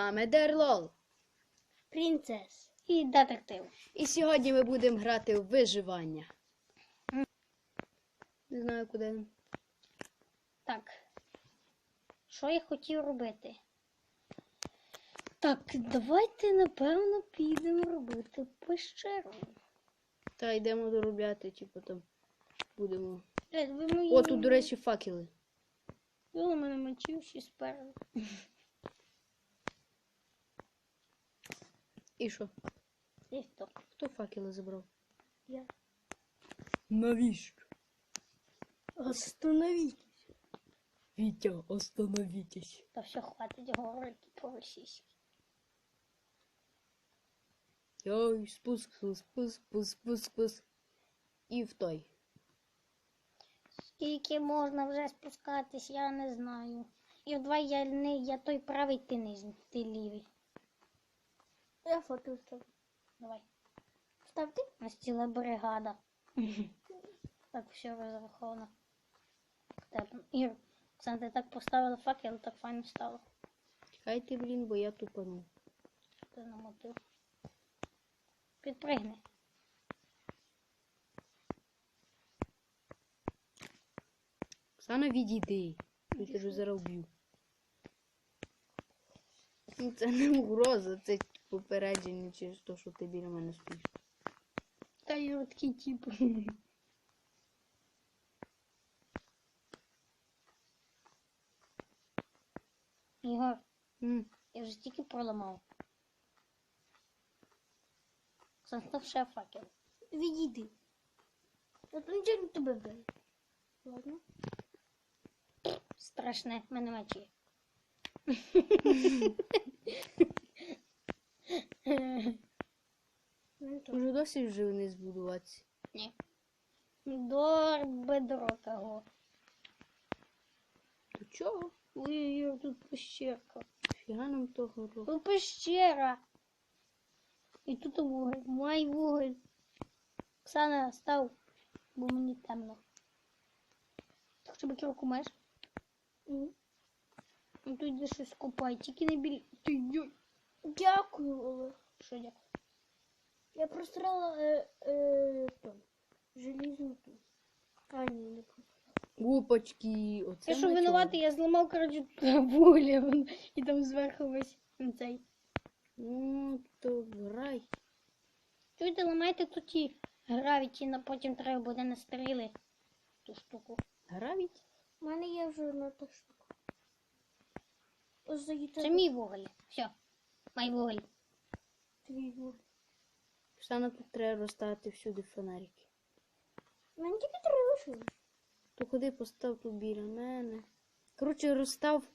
вами Дерлол. Принцес і детектив. І сьогодні ми будемо грати в виживання. Не знаю, куди. Так. Що я хотів робити? Так, давайте, напевно, підемо робити пещеру. Та йдемо доробляти, чи потім будемо. Е, ви мої... О, тут, до речі, факели. Ви у мене мочив ще спереду. І що? І хто? Факели забрав? Я. Навіщо? Остановіть. Вітя, остановітесь. Та все, хватить говорити по-російськи. Йой, спуск, спуск, спуск, спуск, спуск, спуск. І в той. Скільки можна вже спускатись, я не знаю. І я не я той правий, ти нижній, ти лівий. Я фото вставлю. Давай. Став ти? У нас ціла бригада. так все розраховано. Так, Ір, Оксана, ти так поставила факел, так файно стало. Чекайте, блін, бо я тупанув. Ти намотив. Підпригни. Оксана, відійди. Я тебе зараз вб'ю. Це не угроза, це попередження через те, що ти біля мене стоїш. Та Юр такий тип. Ігор, М, я вже стільки проламав. Оксана, ще факел. Відійди. А то нічого не тебе вбили. Ладно. Страшне, в мене мечі. Ну. Може досі вже не збудуватися. Ні. До бедро того. То чого? Ой-ой-ой, тут пещерка. Фіга нам того року. Тут пещера. І тут вуголь. Май вуголь. Оксана, став, бо мені темно. Так щоб кірку маєш? Ні. Ну тут йди щось копай, тільки не біль. Ти йой. Дякую, Олег. Що дякую. Я прострала е, е, то, желізну ту. А, ні, не. Гупочки, оце Я що ми винуватий, я зламав, коротше, вугілля вон, і там зверху весь цей. Ну, то грай. Чуєте, ламайте тут ті гравіті, на потім треба буде на стріли ту штуку. Гравіть? У мене є вже одна та штука. Ось за. Це мій вуголь. Все. Май вуголь. Твій вуголь. Оксана, тут треба розставити всюди фонарики. У мене тільки три. То ходи постав тут біля мене. Коротше, розстав.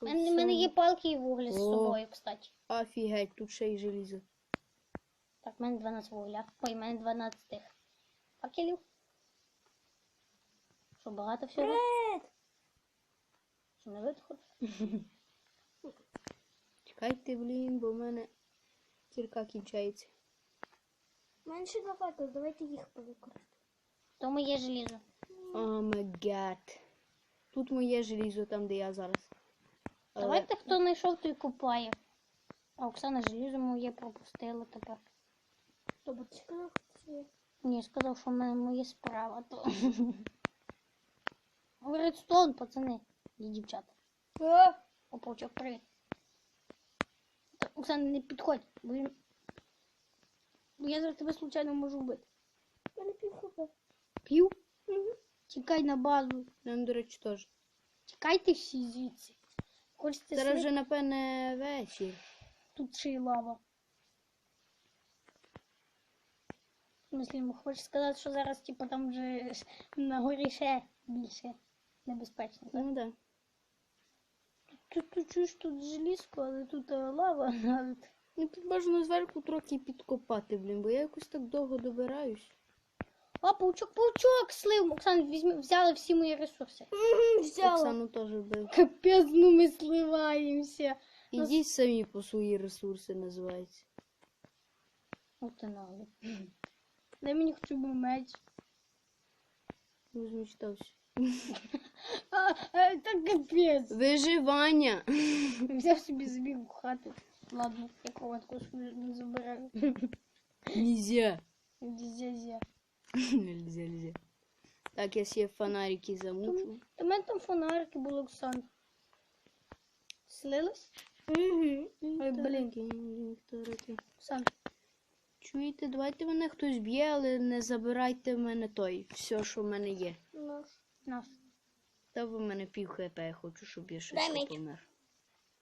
У мене, мене є палки і вуглі з собою, кстати. Офігеть, тут ще й желізо. Так, в мене 12 вугля. Ой, в мене 12 тих. Факелів. Що, багато всього? Привет! Що не витход? Чекайте, блін, бо в мене кірка кінчається. У мене ще два факели, давайте їх повикористаємо. То моє желізо. О май гад. Тут моє желізо, там, де я зараз. Давайте хто знайшов, той купає. А Оксана желізо моє пропустила тепер. Тобто ти сказав, що є. Ні, сказав, що в мене моє справа, то. Редстоун, пацани і дівчата. А, привіт. Так, Оксана, не підходь, бо він. Бо я зараз тебе случайно можу вбити. у мене пів хп. пів? Тікай на базу. Нам, до речі, теж. Тікайте всі звідси. Хочете Зараз сни- вже, напевне, вечір. Тут ще й лава. Ну, хочеш сказати, що зараз, типу, там вже на горі ще більше небезпечно. Так? Ну да. Тут, тут чуєш тут желізко, але тут е, лава навіть. Ну тут бажано зверху трохи підкопати, блін, бо я якось так довго добираюсь. О, паучок, паучок, слив. Оксан, візьми, взяли всі мої ресурси. Взяла. Оксану теж вбив. Капець, ну ми сливаємося. Ідіть самі по свої ресурси називається. От ти нагло. Дай мені хоча б меч. Розмічтався. А, так. Виживання. Взяв собі забіг в хату. Ладно, я кроватку не забираю. Нельзя. Зя-зя. Нельзя, нельзя. Так, я себе фонарики замучу. В мене там фонарики були, Оксан. Слились? Угу. Ой, блін. Оксан, Чуєте, давайте мене хтось б'є, але не забирайте в мене той. Все, що в мене є. Наш. нас. Та в мене пів хп, я хочу, щоб я щось помер.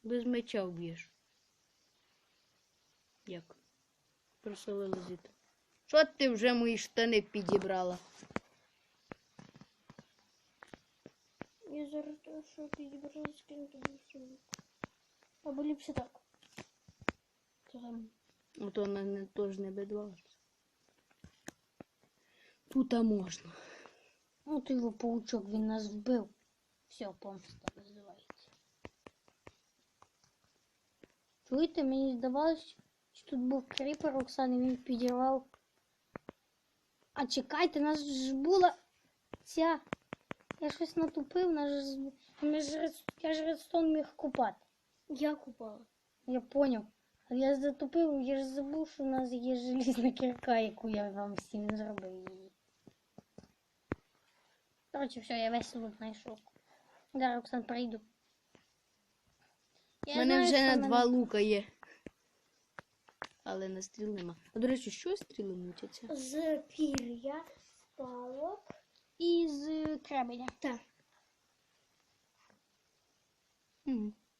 Без меча вб'єш. Як? Просили лозити. Що ти вже мої штани підібрала? Я зараз що підібрала скину тобі всю. Або ліпше так. Там. Ото на не теж не бедва. Тут можна. Ну ти його паучок, він нас вбив. Все, помста називається. Чуєте, мені здавалось, що тут був кріпер Оксани, він підірвав. А чекайте, нас ж була ця. Я щось натупив, нас ж... ми ж я ж редстон міг купати. Я купала. Я поняв. А я затупив, я ж забув, що у нас є желізна кірка, яку я вам всім зробив її. Коротше, все, я весь лут знайшов. Зараз, Оксан, прийду. У мене вже на два лука є. Але на стріл нема. А до речі, що стріли мутяться? З пір'я, з палок. І з кременя. Так.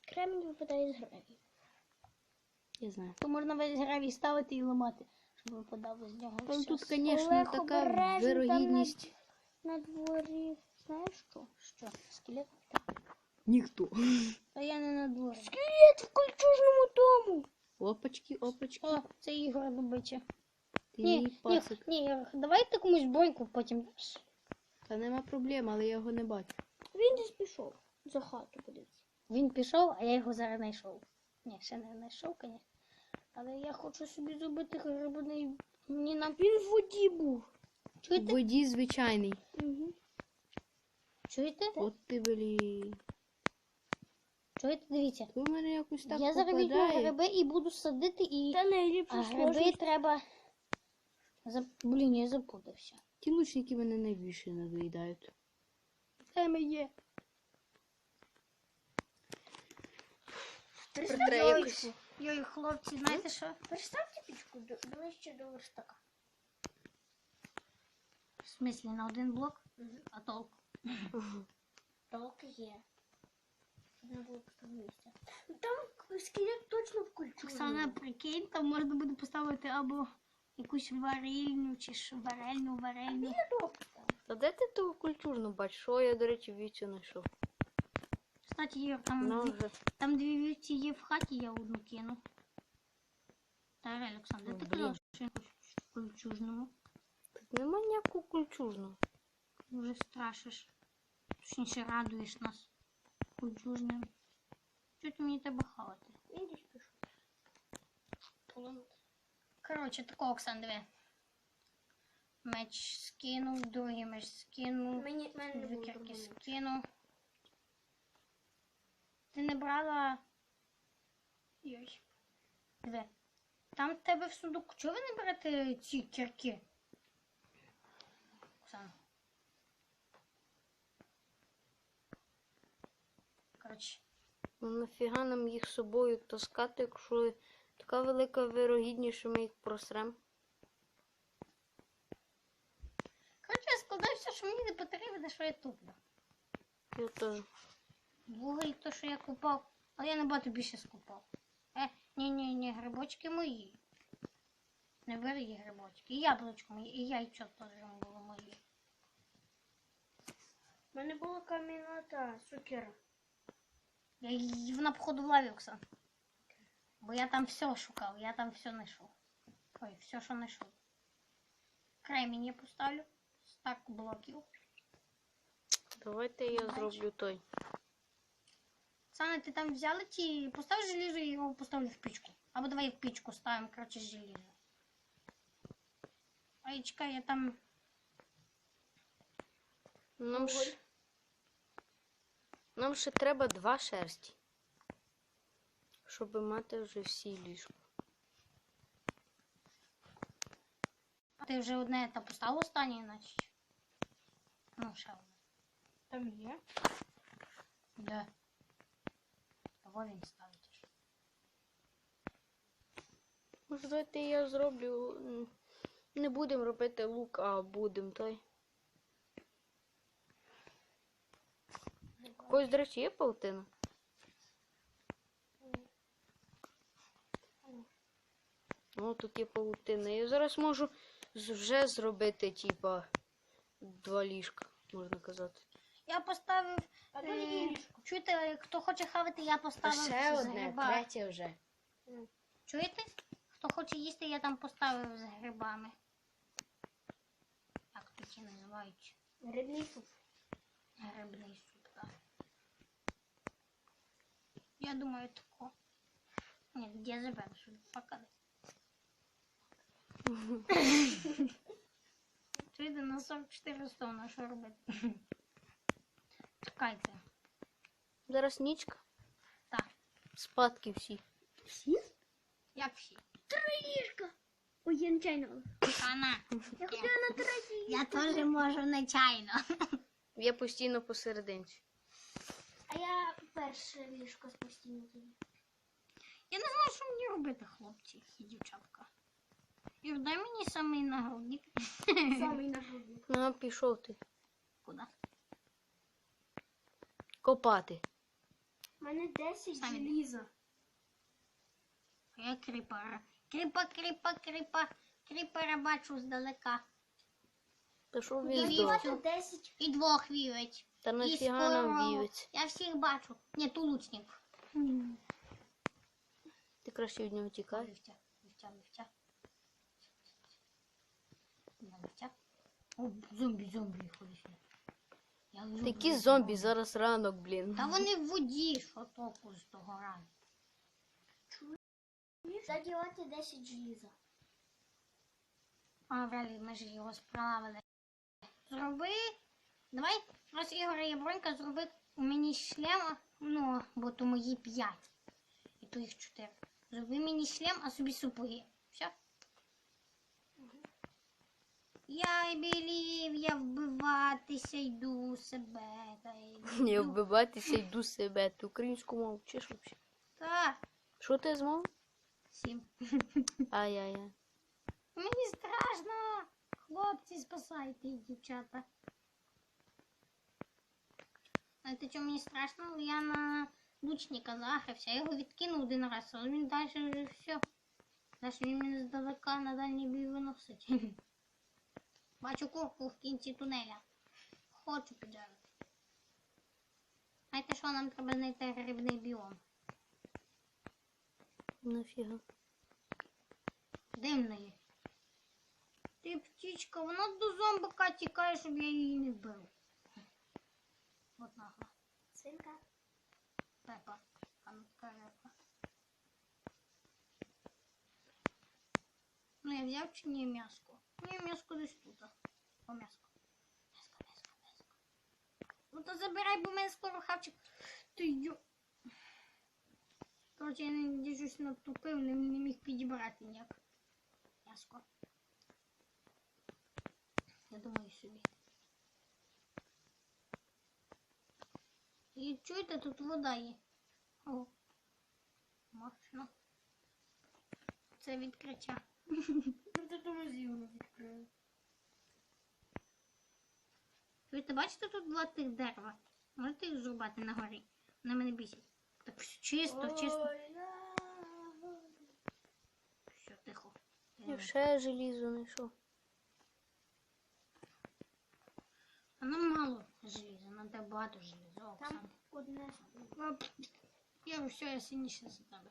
Кремінь випадає з гравію. Я знаю. То можна весь гравій ставити і ламати, щоб випадало з нього. Там все. тут, звісно, Олег, така обережно, там вирогідність. На дворі. Знаєш що? Що, скелет? Ніхто. Та я не на дворі. Скелет в кольчужному дому. Опачки, опачки. О, це Ігор Дубича. Ти Ні, мій ні, Ігор, давай ти комусь бойку потім. Та нема проблем, але я його не бачу. Він десь пішов. За хату подивиться. Він пішов, а я його зараз знайшов. Ні, ще не знайшов, звісно. Але я хочу собі зробити грибаний. Мені нам. Він в воді був. В воді звичайний. Угу. Чуєте? От ти блі. Чуєте? Дивіться. В мене якось так я зараз візьму гриби і буду садити і. Та найліпше А сложно. гриби треба. За... Блін, я запутався. Ті лучники мене найбільше надоїдають. Теми є. Тепер якось. Йой, хлопці, знаєте що? Переставте пічку ближче до верстака. В смислі на один блок, а толку. Є. Було поставити. Там скелет точно в кольчужному. Оксана, прикинь, там можна буде поставити або якусь варильню чи ж варельну варельню. А де ти того культурно бачиш? Я, до речі, вівцю знайшов. Кстати, Ігор, там, Ну, дві, вже. там дві вівці є в хаті, я одну кину. Та реально, Олександр, ти Блін. казав, що я хочу в кольчужному. Тут нема ніякого культурного. Вже страшиш. Точніше радуєш нас кольчужним. Що ти мені тебе хавати? Десь пішов. Коротше, такого, Оксан, диви. Меч скинув, другий меч скинув. Мені, мене не Дві було кірки проблем. скину. Ти не брала. Йой. Диви. Там в тебе в сундуку. Чого ви не берете ці кірки? Оксана. Коротше. Ну нафіга нам їх з собою таскати, якщо така велика вирогідність, що ми їх просрем. Коротше, я складаю все, що мені не потрібно, що я туплю. Я теж. Вуголь, то, що я купав, але я набагато більше скупав. Е, ні, ні, грибочки мої. Не бери її грибочки. І яблучко моє, і яйцо теж було моє. У мене була кам'яна та сокира. Я її вона походу в лаві, Оксан. Бо я там все шукав, я там все знайшов. Ой, все, що знайшов. Кремінь я поставлю. Стак блоків. Давайте я Бачиш? зроблю той. Оксана, ти там взяла ті. Постав желізо і його поставлю в пічку. Або давай в пічку ставимо, коротше, желізо. Ай, чекай, я там. Нам ж Нам ще треба два шерсті. Щоб мати вже всі ліжка. А ти вже одне та поставив останнє, значить. Ну, ще одне. Там є. Де? Кого він ставить? Може, давайте я зроблю. Не будемо робити лук, а будемо той. Когось, до речі, є паутина? О, тут є паутина. Я зараз можу вже зробити, типа, два ліжка, можна казати. Я поставив. Е, ліжко. Чуєте, хто хоче хавати, я поставив з гриба. третє вже. Чуєте? Хто хоче їсти, я там поставив з грибами. Як тут ті називають? Грибний суп. Грибний суп, так. Я думаю, тако. Ні, де заберу, що факали. Чуєте, на 44 стовна, що робити? Чекайте. Зараз нічка. Так, Спадки всі. Всі? як всі? Три ліжка. Ой, я нечайно. Анна, Я на третій. я теж можу нечайно. Я постійно посерединці. Перше ліжко спустила тоді. Я не знаю, що мені робити, хлопці і дівчатка. Юр, дай мені самий нагрудник. Самий нагрудник. Ну, пішов ти. Куди? Копати. У мене 10 Самі. желіза. Я кріпера. Кріпа, кріпа, кріпа. Кріпера бачу здалека. Пішов І він здох. Давайте 10. І двох вівець. Та нафіга нам корову. Я всіх бачу. Ні, ту лучник. Ти краще від нього тікай. Вівця, вівця. На. О, зомбі, зомбі люблю Такі зомбі, зараз ранок, блін. Та вони в воді, що толку з того рану. Задівати 10 желіза. А, вряд ми ж його справили. Зроби. Давай, раз Ігор є бронька, зроби мені шлем, ну, бо то мої п'ять. І то їх чотири. Зроби мені шлем, а собі супоги. Все. Я білів, я вбиватися йду себе. Та йду. Не вбиватися, йду себе. Ти українську мову вчиш взагалі? Та, Що ти змов? сім. Ай-яй-яй. Мені страшно. Хлопці, спасайте, дівчата. Що мені страшно? Я на лучника загрився, я його відкинув один раз, але він далі вже все. Далі він мене здалека на дальній бій виносить. Бачу курку в кінці тунеля. Хочу піджарити. Знаєте, що нам треба знайти грибний біом? Нафіга. Дивної. Ти птічка, вона до зомбака тікає, щоб я її не вбив. Пепа. А ну репа. Ну я взяв чи ні м'яско? Ні, м'яско десь тут. О, м'яско. М'яско, м'яско, м'яско. Ну то забирай, бо в мене скоро хавчик. Ти йо. Короче, я не діжусь натупив, не, не міг підібрати ніяк. М'яско. Я думаю собі. І чуєте, тут вода є. О. Можна. Це відкриття. Тут музею відкрили. Чуєте, бачите тут два тих дерева? Можете їх зрубати на горі? Вони мене бісять. Так все чисто, чисто. Все, тихо. Я ще желізо знайшов. А мало желіза, нам треба багато желіза. О, Там одне. Я все, я сильніше за тебе.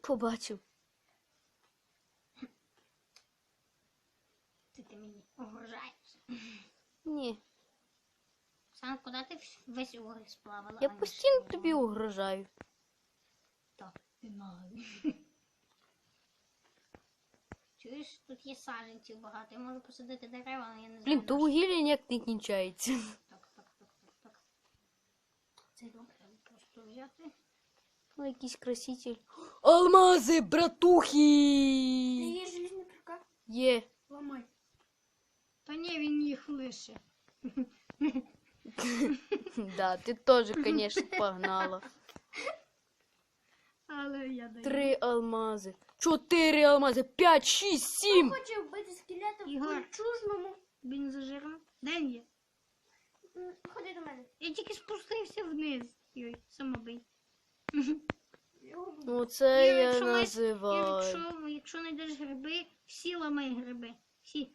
Побачив. Ти, ти мені угрожаєш. Ні. Оксана, куди ти весь уголь сплавала? Я А, ні, постійно тобі угрожаю. Так, ти наглий. Чуєш, тут є саджанців багато. Я можу посадити дерева, але я не знаю. Блін, то вугілля ніяк не кінчається. Так, так, так, так, так. Це добре, просто взяти. Ну, якийсь краситель. Алмази, братухи! є желізний прикат? Є. Ламай. Та ні, він їх лише. Да, ти теж, звісно, погнала. Але я даю. Три алмази. Чотири алмази. П'ять, шість, сім. Хоче вбити скелета в Ігор. кольчужному. Він зажирно. Де він є? М, Ходи до мене. Я тільки спустився вниз. Йой, самобий. Його Ну це я якщо ми- називаю. Якщо, якщо знайдеш гриби, всі ламай гриби. Всі.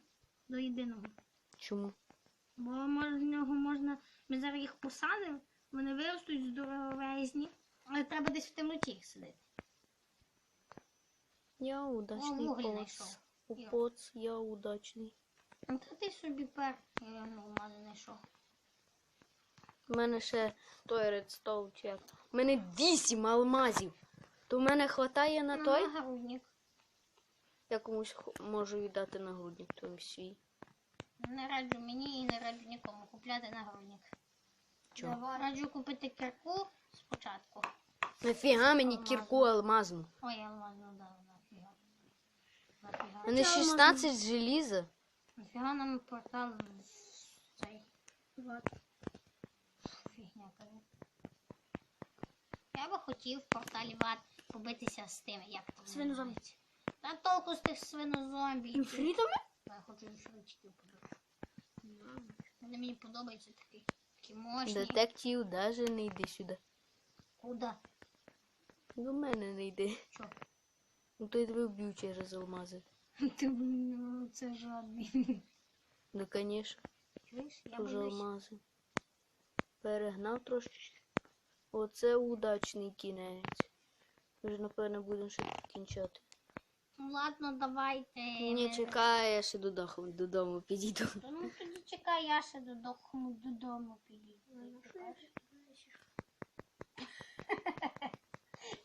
До єдиного. Чому? Бо може, з нього можна. Ми зараз їх посадимо, вони виростуть здоровезні. Але треба десь в темноті сидити. Я удачний О, поц. У поц я удачний. А та ти собі пер, я нормально знайшов. У мене ще той редстоун чек. У мене вісім алмазів. То в мене хватає на той. Ну, Нагрудник. Я комусь можу віддати нагрудник той свій. Не раджу мені і не раджу нікому купляти нагрудник. Чого? Давай, Раджу купити кірку спочатку. Нафіга мені кірку алмазну. Ой, алмазну дав, мене 16 желіза. Нафіга нам портал цей. Фігня кажу. Я би хотів в порталі ват побитися з тими, як там. Свинозомбі. Та толку з тих свинозомбі. Інфрітами? Я хочу інфритиків побити. Вони мені подобаються такі. Такі мощні. Детектив даже не йди сюди. Куди? До мене не йди. Що? Ну то я тебе вб'ю через алмази. Ти ну, це жадний. Ну, звісно, Чуєш? Я дуже боюсь. алмази. Перегнав трошечки. Оце удачний кінець. Ми ж, напевно, будемо ще кінчати. Ну ладно, давайте. Ні, чекай, я ще додому, додому підійду. Ну тоді чекай, я ще додому додому підійду. Ми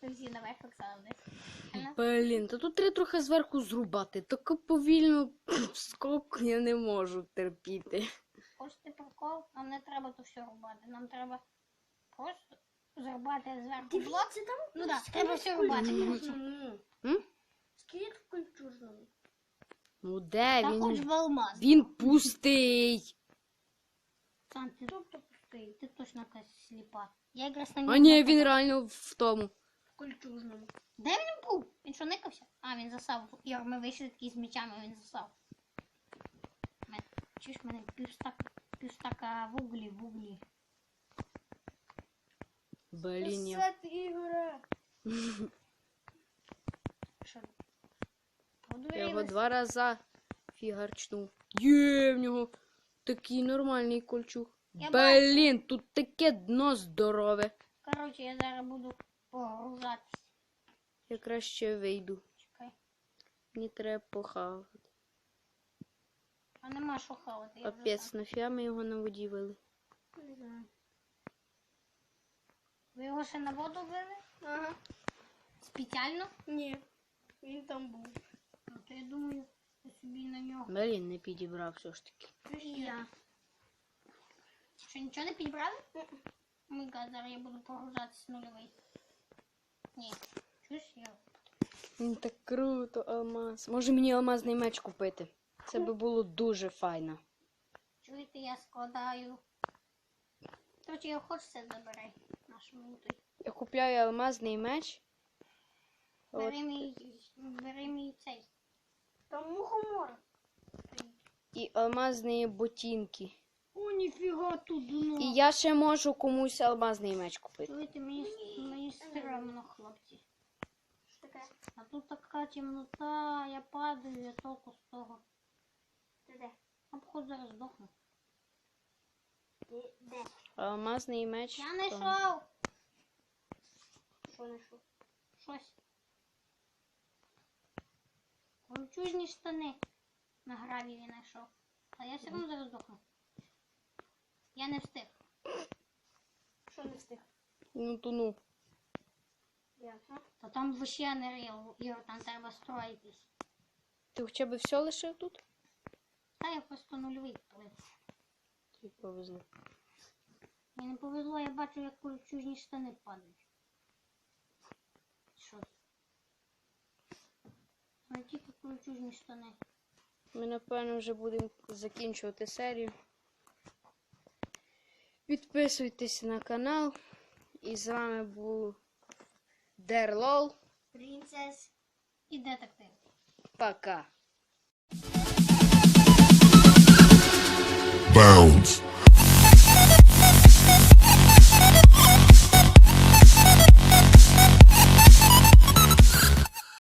всі Оксана. Блін, та тут треба трохи зверху зрубати. Таке повільно скок я не можу терпіти. Хочете прикол? Нам не треба то все рубати. Нам треба просто зрубати зверху блок. Дивіться, там Ну так, треба все рубати. Скелет в кольчужному. Ну де Та хоч він? в алмаз. Він пустий. Сам ти Тобто пустий. Ти точно якась сліпа. Я якраз на А ні, він реально в тому. В кольчужному. Де він був? Він що никався? А, він засав. Йор, ми вийшли такі з мечами, він засав. Чуєш мене півстак, півстака вуглі, вуглі. Блін, я... Ігора. Що? я його два рази фігарчнув. Є в нього такий нормальний кольчуг. Я Блін, тут таке дно здорове. Коротше, я зараз буду погружатись. Я краще вийду. Чекай. Мені треба похавати. А нема що хавати. Капець, нафіга ми його на воді вели. Не знаю. Ви його ще на воду вели? Ага. Спеціально? Ні. Він там був. Ну, то я думаю, я собі на нього. Блін, не підібрав все ж таки. І я. Що, нічого не підбрали? Ми зараз я буду погружатись нульовий. Ні. Чуєш, я. Він так круто, алмаз. Може мені алмазний меч купити? Це би було дуже файно. Чуєте, я складаю. Короче, я хочу це забирай. Наш мутий. Я купляю алмазний меч. От. Бери мій, бери мій цей. Там мухомор. І алмазні ботинки. О, ніфіга тут дно. І я ще можу комусь алмазний меч купити. Чуєте, мені, мені стрімно, хлопці. Що таке? А тут така темнота, я падаю, я толку з того. Ти де? А походу зараз здохну. Ти де? Алмазний меч. Я знайшов Що знайшов? щось. Кольчужні штани на гравії знайшов. А я все одно зараз здохну. Я не встиг. Що не встиг? Ну тону. Я. Та там вообще не рил, Ігор, там треба строїтись. Ти хоча б все лишив тут? Та я просто нульовий плив. Тобі повезло. Мені не повезло, я бачу, як кольчужні штани падають. Що? Не тільки кольчужні штани. Ми, напевно, вже будемо закінчувати серію. Підписуйтесь на канал. І з вами був Дерлол. Принцес. І детектив. Пока. Bounce.